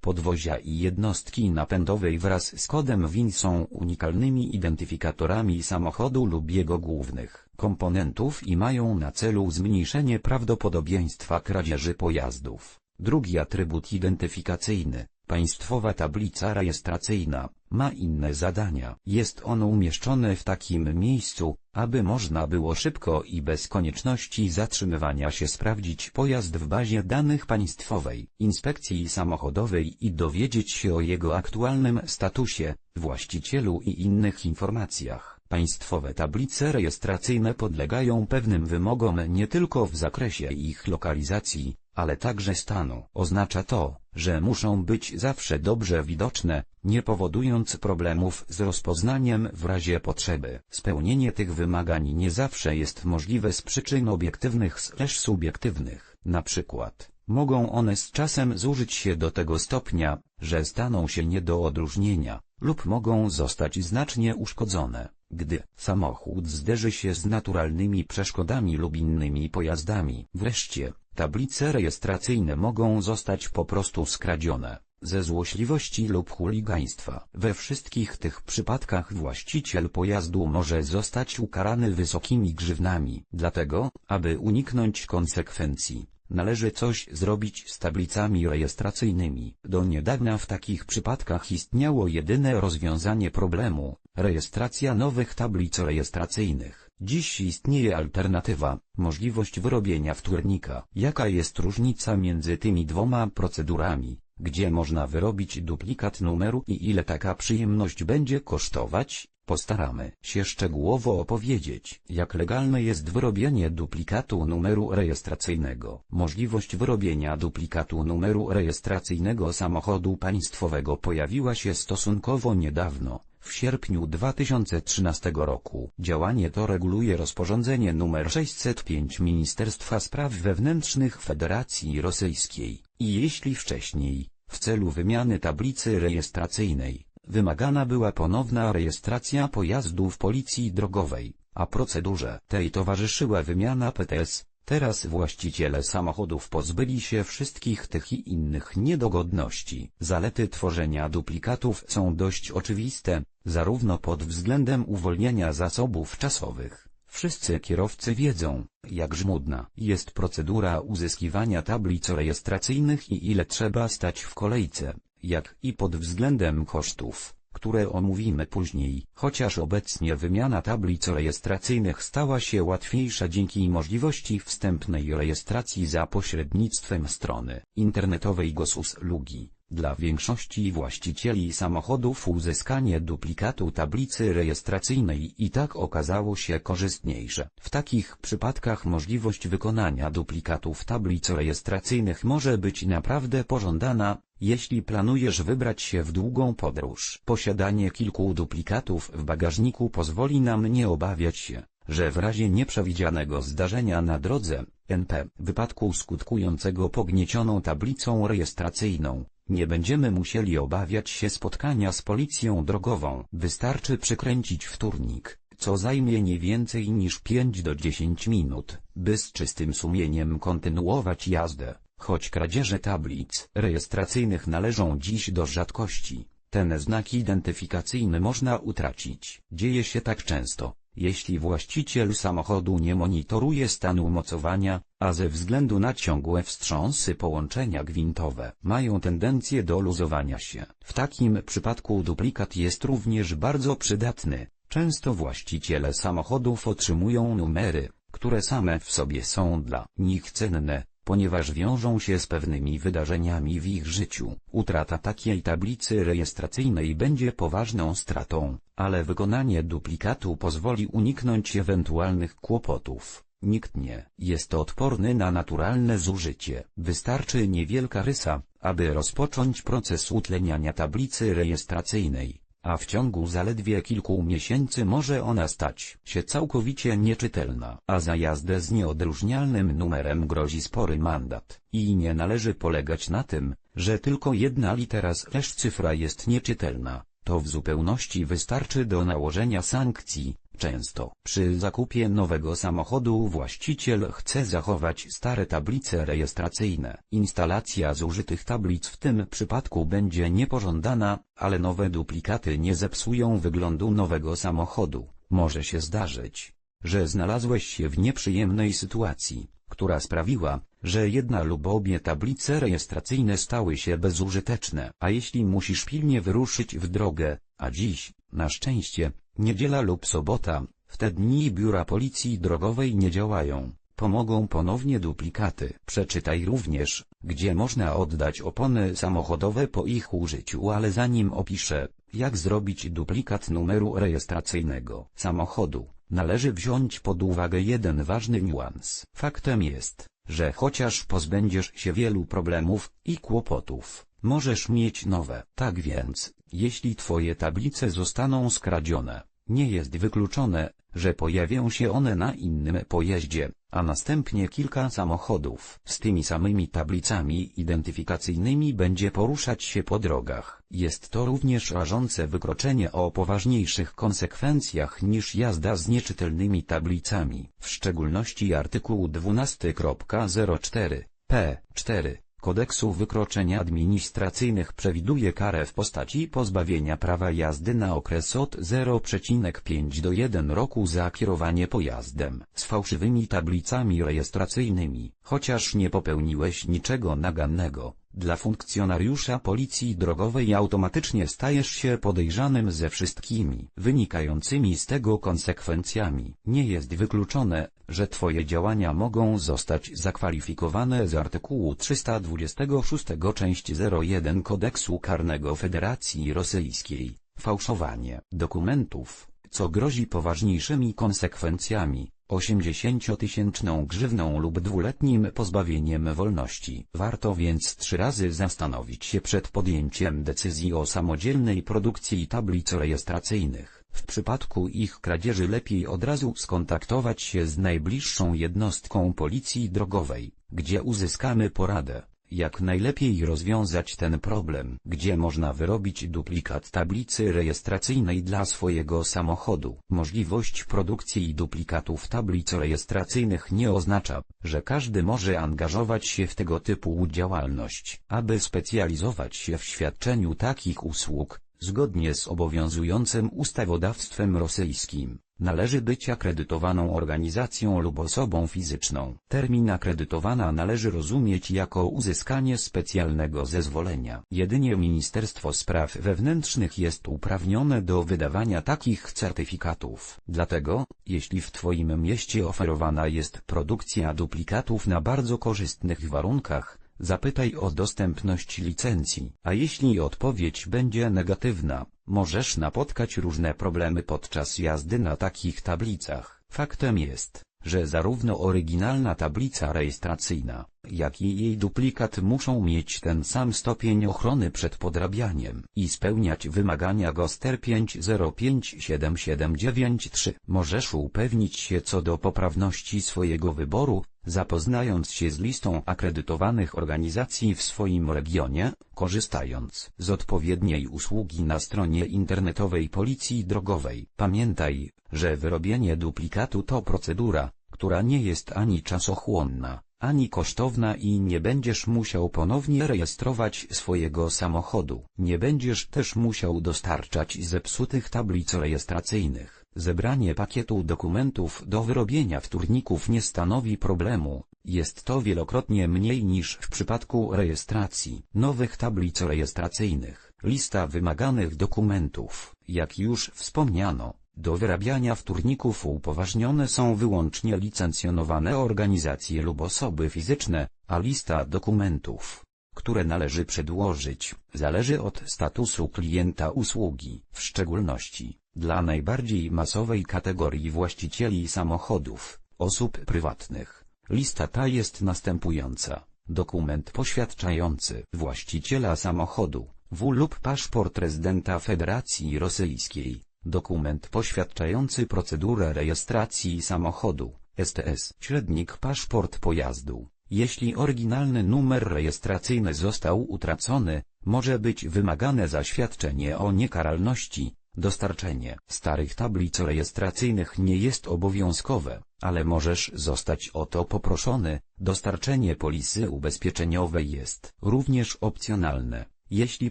podwozia i jednostki napędowej wraz z kodem WIN są unikalnymi identyfikatorami samochodu lub jego głównych komponentów i mają na celu zmniejszenie prawdopodobieństwa kradzieży pojazdów. Drugi atrybut identyfikacyjny, państwowa tablica rejestracyjna, ma inne zadania. Jest ono umieszczone w takim miejscu, aby można było szybko i bez konieczności zatrzymywania się sprawdzić pojazd w bazie danych państwowej, inspekcji samochodowej i dowiedzieć się o jego aktualnym statusie, właścicielu i innych informacjach. Państwowe tablice rejestracyjne podlegają pewnym wymogom nie tylko w zakresie ich lokalizacji, ale także stanu. Oznacza to, że muszą być zawsze dobrze widoczne, nie powodując problemów z rozpoznaniem w razie potrzeby. Spełnienie tych wymagań nie zawsze jest możliwe z przyczyn obiektywnych slash subiektywnych. Na przykład, mogą one z czasem zużyć się do tego stopnia, że staną się nie do odróżnienia, lub mogą zostać znacznie uszkodzone, gdy samochód zderzy się z naturalnymi przeszkodami lub innymi pojazdami. Wreszcie, tablice rejestracyjne mogą zostać po prostu skradzione, ze złośliwości lub chuligaństwa. We wszystkich tych przypadkach właściciel pojazdu może zostać ukarany wysokimi grzywnami. Dlatego, aby uniknąć konsekwencji, należy coś zrobić z tablicami rejestracyjnymi. Do niedawna w takich przypadkach istniało jedyne rozwiązanie problemu, rejestracja nowych tablic rejestracyjnych. Dziś istnieje alternatywa, możliwość wyrobienia wtórnika. Jaka jest różnica między tymi dwoma procedurami? Gdzie można wyrobić duplikat numeru i ile taka przyjemność będzie kosztować? Postaramy się szczegółowo opowiedzieć, jak legalne jest wyrobienie duplikatu numeru rejestracyjnego. Możliwość wyrobienia duplikatu numeru rejestracyjnego samochodu państwowego pojawiła się stosunkowo niedawno, w sierpniu 2013 roku. Działanie to reguluje rozporządzenie nr 605 Ministerstwa Spraw Wewnętrznych Federacji Rosyjskiej. I jeśli wcześniej, w celu wymiany tablicy rejestracyjnej, wymagana była ponowna rejestracja pojazdu w policji drogowej, a procedurze tej towarzyszyła wymiana PTS, teraz właściciele samochodów pozbyli się wszystkich tych i innych niedogodności. Zalety tworzenia duplikatów są dość oczywiste, zarówno pod względem uwolnienia zasobów czasowych. Wszyscy kierowcy wiedzą, jak żmudna jest procedura uzyskiwania tablic rejestracyjnych i ile trzeba stać w kolejce, jak i pod względem kosztów, które omówimy później. Chociaż obecnie wymiana tablic rejestracyjnych stała się łatwiejsza dzięki możliwości wstępnej rejestracji za pośrednictwem strony internetowej GOSUS Lugi. Dla większości właścicieli samochodów uzyskanie duplikatu tablicy rejestracyjnej i tak okazało się korzystniejsze. W takich przypadkach możliwość wykonania duplikatów tablic rejestracyjnych może być naprawdę pożądana, jeśli planujesz wybrać się w długą podróż. Posiadanie kilku duplikatów w bagażniku pozwoli nam nie obawiać się, że w razie nieprzewidzianego zdarzenia na drodze, NP, wypadku skutkującego pogniecioną tablicą rejestracyjną, nie będziemy musieli obawiać się spotkania z policją drogową. Wystarczy przykręcić wtórnik, co zajmie nie więcej niż 5 do 10 minut, by z czystym sumieniem kontynuować jazdę. Choć kradzieże tablic rejestracyjnych należą dziś do rzadkości, ten znak identyfikacyjny można utracić. Dzieje się tak często, jeśli właściciel samochodu nie monitoruje stanu mocowania, a ze względu na ciągłe wstrząsy połączenia gwintowe mają tendencję do luzowania się. W takim przypadku duplikat jest również bardzo przydatny. Często właściciele samochodów otrzymują numery, które same w sobie są dla nich cenne, ponieważ wiążą się z pewnymi wydarzeniami w ich życiu. Utrata takiej tablicy rejestracyjnej będzie poważną stratą, ale wykonanie duplikatu pozwoli uniknąć ewentualnych kłopotów. Nikt nie jest odporny na naturalne zużycie. Wystarczy niewielka rysa, aby rozpocząć proces utleniania tablicy rejestracyjnej. A w ciągu zaledwie kilku miesięcy może ona stać się całkowicie nieczytelna, a za jazdę z nieodróżnialnym numerem grozi spory mandat. I nie należy polegać na tym, że tylko jedna litera slash cyfra jest nieczytelna. To w zupełności wystarczy do nałożenia sankcji. Często przy zakupie nowego samochodu właściciel chce zachować stare tablice rejestracyjne. Instalacja zużytych tablic w tym przypadku będzie niepożądana, ale nowe duplikaty nie zepsują wyglądu nowego samochodu. Może się zdarzyć, że znalazłeś się w nieprzyjemnej sytuacji, która sprawiła, że jedna lub obie tablice rejestracyjne stały się bezużyteczne. A jeśli musisz pilnie wyruszyć w drogę, a dziś, na szczęście, niedziela lub sobota, w te dni biura policji drogowej nie działają, pomogą ponownie duplikaty. Przeczytaj również, gdzie można oddać opony samochodowe po ich użyciu, ale zanim opiszę, jak zrobić duplikat numeru rejestracyjnego samochodu, należy wziąć pod uwagę jeden ważny niuans. Faktem jest, że chociaż pozbędziesz się wielu problemów i kłopotów, możesz mieć nowe. Tak więc, jeśli twoje tablice zostaną skradzione, nie jest wykluczone, że pojawią się one na innym pojeździe, a następnie kilka samochodów z tymi samymi tablicami identyfikacyjnymi będzie poruszać się po drogach. Jest to również rażące wykroczenie o poważniejszych konsekwencjach niż jazda z nieczytelnymi tablicami, w szczególności artykuł 12.04 p. 4 Kodeksu wykroczeń administracyjnych przewiduje karę w postaci pozbawienia prawa jazdy na okres od 0,5 do 1 roku za kierowanie pojazdem z fałszywymi tablicami rejestracyjnymi, chociaż nie popełniłeś niczego nagannego. Dla funkcjonariusza policji drogowej automatycznie stajesz się podejrzanym ze wszystkimi wynikającymi z tego konsekwencjami. Nie jest wykluczone, że Twoje działania mogą zostać zakwalifikowane z artykułu 326 część 01 Kodeksu Karnego Federacji Rosyjskiej, fałszowanie dokumentów, co grozi poważniejszymi konsekwencjami, 80-tysięczną grzywną lub dwuletnim pozbawieniem wolności. Warto więc trzy razy zastanowić się przed podjęciem decyzji o samodzielnej produkcji tablic rejestracyjnych. W przypadku ich kradzieży lepiej od razu skontaktować się z najbliższą jednostką policji drogowej, gdzie uzyskamy poradę jak najlepiej rozwiązać ten problem, gdzie można wyrobić duplikat tablicy rejestracyjnej dla swojego samochodu. Możliwość produkcji duplikatów tablic rejestracyjnych nie oznacza, że każdy może angażować się w tego typu działalność. Aby specjalizować się w świadczeniu takich usług, zgodnie z obowiązującym ustawodawstwem rosyjskim, należy być akredytowaną organizacją lub osobą fizyczną. Termin akredytowana należy rozumieć jako uzyskanie specjalnego zezwolenia. Jedynie Ministerstwo Spraw Wewnętrznych jest uprawnione do wydawania takich certyfikatów. Dlatego, jeśli w Twoim mieście oferowana jest produkcja duplikatów na bardzo korzystnych warunkach, Zapytaj o dostępność licencji, a jeśli odpowiedź będzie negatywna, możesz napotkać różne problemy podczas jazdy na takich tablicach. Faktem jest, że zarówno oryginalna tablica rejestracyjna, jak i jej duplikat muszą mieć ten sam stopień ochrony przed podrabianiem i spełniać wymagania GOSTER 5057793. Możesz upewnić się co do poprawności swojego wyboru, zapoznając się z listą akredytowanych organizacji w swoim regionie, korzystając z odpowiedniej usługi na stronie internetowej Policji Drogowej. Pamiętaj, że wyrobienie duplikatu to procedura, która nie jest ani czasochłonna, ani kosztowna i nie będziesz musiał ponownie rejestrować swojego samochodu. Nie będziesz też musiał dostarczać zepsutych tablic rejestracyjnych. Zebranie pakietu dokumentów do wyrobienia wtórników nie stanowi problemu, jest to wielokrotnie mniej niż w przypadku rejestracji nowych tablic rejestracyjnych. Lista wymaganych dokumentów, jak już wspomniano, do wyrabiania wtórników upoważnione są wyłącznie licencjonowane organizacje lub osoby fizyczne, a lista dokumentów, które należy przedłożyć, zależy od statusu klienta usługi, w szczególności dla najbardziej masowej kategorii właścicieli samochodów, osób prywatnych. Lista ta jest następująca. Dokument poświadczający właściciela samochodu, W lub paszport rezydenta Federacji Rosyjskiej, dokument poświadczający procedurę rejestracji samochodu, STS. Średnik paszport pojazdu. Jeśli oryginalny numer rejestracyjny został utracony, może być wymagane zaświadczenie o niekaralności. Dostarczenie starych tablic rejestracyjnych nie jest obowiązkowe, ale możesz zostać o to poproszony. Dostarczenie polisy ubezpieczeniowej jest również opcjonalne. Jeśli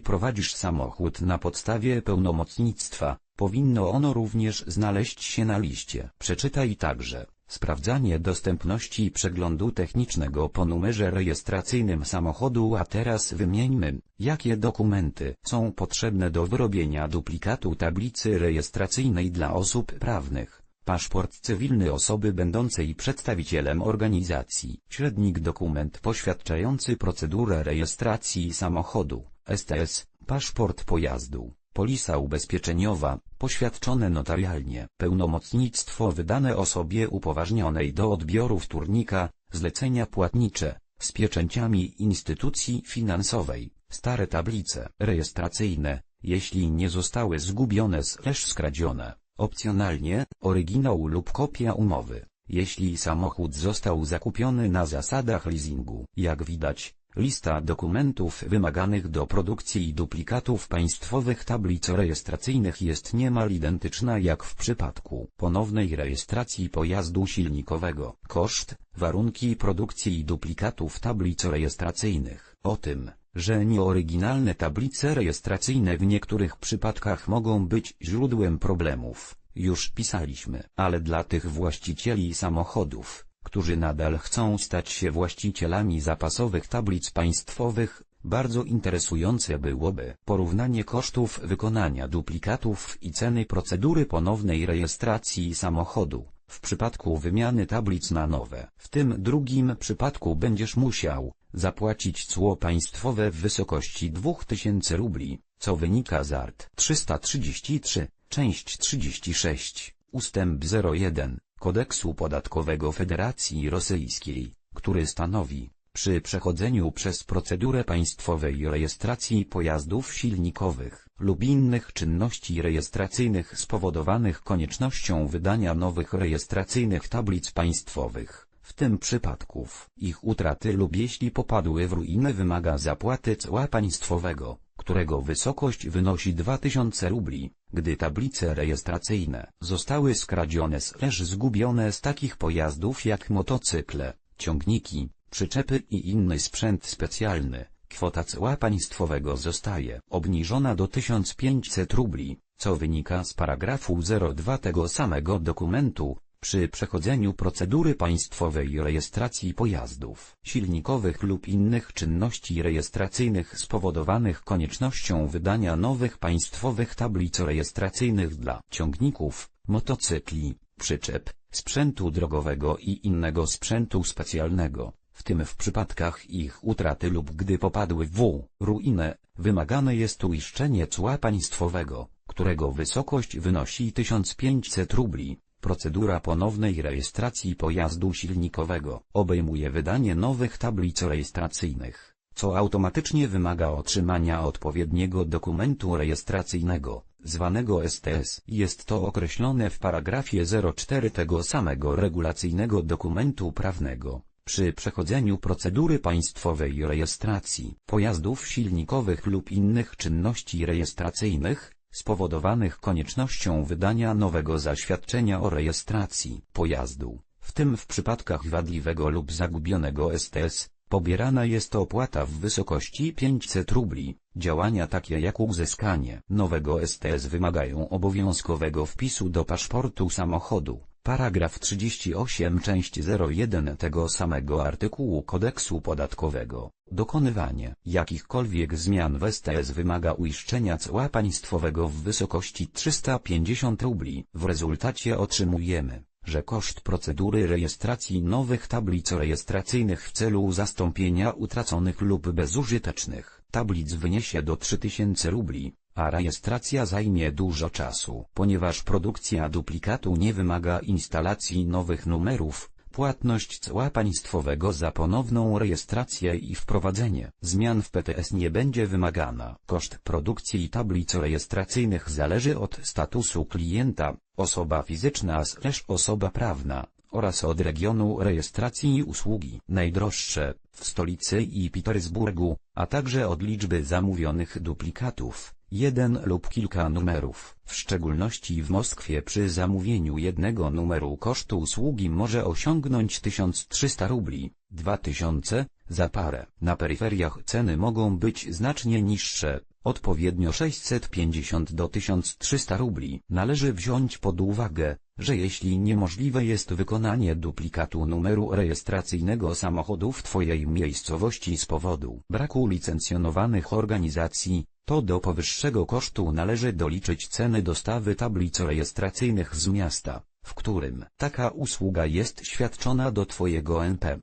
prowadzisz samochód na podstawie pełnomocnictwa, powinno ono również znaleźć się na liście. Przeczytaj także sprawdzanie dostępności przeglądu technicznego po numerze rejestracyjnym samochodu. A teraz wymieńmy, jakie dokumenty są potrzebne do wyrobienia duplikatu tablicy rejestracyjnej dla osób prawnych. Paszport cywilny osoby będącej przedstawicielem organizacji. Średnik dokument poświadczający procedurę rejestracji samochodu. STS, paszport pojazdu, polisa ubezpieczeniowa, poświadczone notarialnie, pełnomocnictwo wydane osobie upoważnionej do odbioru wtórnika, zlecenia płatnicze, z pieczęciami instytucji finansowej, stare tablice rejestracyjne, jeśli nie zostały zgubione slash skradzione, opcjonalnie, oryginał lub kopia umowy, jeśli samochód został zakupiony na zasadach leasingu. Jak widać, Lista dokumentów wymaganych do produkcji duplikatów państwowych tablic rejestracyjnych jest niemal identyczna jak w przypadku ponownej rejestracji pojazdu silnikowego. Koszt, warunki produkcji duplikatów tablic rejestracyjnych. O tym, że nieoryginalne tablice rejestracyjne w niektórych przypadkach mogą być źródłem problemów, już pisaliśmy. Ale dla tych właścicieli samochodów, którzy nadal chcą stać się właścicielami zapasowych tablic państwowych, bardzo interesujące byłoby porównanie kosztów wykonania duplikatów i ceny procedury ponownej rejestracji samochodu. W przypadku wymiany tablic na nowe, w tym drugim przypadku będziesz musiał zapłacić cło państwowe w wysokości 2000 rubli, co wynika z art. 333, część 36, ustęp 01 kodeksu podatkowego Federacji Rosyjskiej, który stanowi, przy przechodzeniu przez procedurę państwowej rejestracji pojazdów silnikowych lub innych czynności rejestracyjnych spowodowanych koniecznością wydania nowych rejestracyjnych tablic państwowych, w tym przypadków ich utraty lub jeśli popadły w ruinę wymaga zapłaty cła państwowego, którego wysokość wynosi 2000 rubli, gdy tablice rejestracyjne zostały skradzione slash zgubione z takich pojazdów jak motocykle, ciągniki, przyczepy i inny sprzęt specjalny, kwota cła państwowego zostaje obniżona do 1500 rubli, co wynika z paragrafu 02 tego samego dokumentu, przy przechodzeniu procedury państwowej rejestracji pojazdów silnikowych lub innych czynności rejestracyjnych spowodowanych koniecznością wydania nowych państwowych tablic rejestracyjnych dla ciągników, motocykli, przyczep, sprzętu drogowego i innego sprzętu specjalnego, w tym w przypadkach ich utraty lub gdy popadły w ruinę, wymagane jest uiszczenie cła państwowego, którego wysokość wynosi 1500 rubli. Procedura ponownej rejestracji pojazdu silnikowego obejmuje wydanie nowych tablic rejestracyjnych, co automatycznie wymaga otrzymania odpowiedniego dokumentu rejestracyjnego, zwanego STS. Jest to określone w paragrafie 04 tego samego regulacyjnego dokumentu prawnego. Przy przechodzeniu procedury państwowej rejestracji pojazdów silnikowych lub innych czynności rejestracyjnych, spowodowanych koniecznością wydania nowego zaświadczenia o rejestracji pojazdu, w tym w przypadkach wadliwego lub zagubionego STS, pobierana jest opłata w wysokości 500 rubli. Działania takie jak uzyskanie nowego STS wymagają obowiązkowego wpisu do paszportu samochodu. Paragraf 38 część 01 tego samego artykułu kodeksu podatkowego. Dokonywanie jakichkolwiek zmian w STS wymaga uiszczenia cła państwowego w wysokości 350 rubli. W rezultacie otrzymujemy, że koszt procedury rejestracji nowych tablic rejestracyjnych w celu zastąpienia utraconych lub bezużytecznych tablic wyniesie do 3000 rubli a rejestracja zajmie dużo czasu. Ponieważ produkcja duplikatu nie wymaga instalacji nowych numerów, Płatność cła państwowego za ponowną rejestrację i wprowadzenie zmian w PTS nie będzie wymagana. Koszt produkcji tablic rejestracyjnych zależy od statusu klienta, osoba fizyczna slash osoba prawna, oraz od regionu rejestracji usługi. Najdroższe, w stolicy i Petersburgu, a także od liczby zamówionych duplikatów, jeden lub kilka numerów. W szczególności w Moskwie przy zamówieniu jednego numeru koszt usługi może osiągnąć 1300 rubli, 2000, za parę. Na peryferiach ceny mogą być znacznie niższe, odpowiednio 650 do 1300 rubli. Należy wziąć pod uwagę, że jeśli niemożliwe jest wykonanie duplikatu numeru rejestracyjnego samochodu w Twojej miejscowości z powodu braku licencjonowanych organizacji, to do powyższego kosztu należy doliczyć ceny dostawy tablic rejestracyjnych z miasta, w którym taka usługa jest świadczona do Twojego NP.